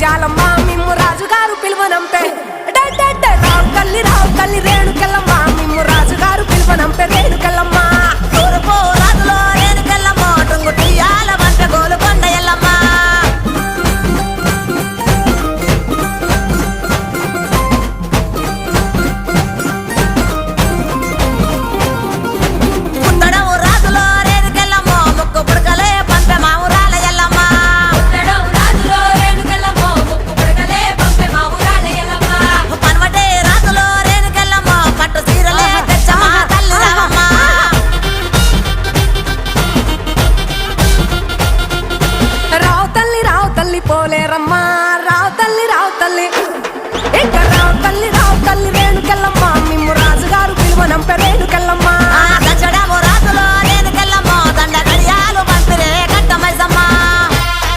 చాలమ్మా మిమ్ము రాజుగారు పిలువనంపే. రావు తల్లి రావు తల్లి రే తల్లి. ఇంకా తల్లి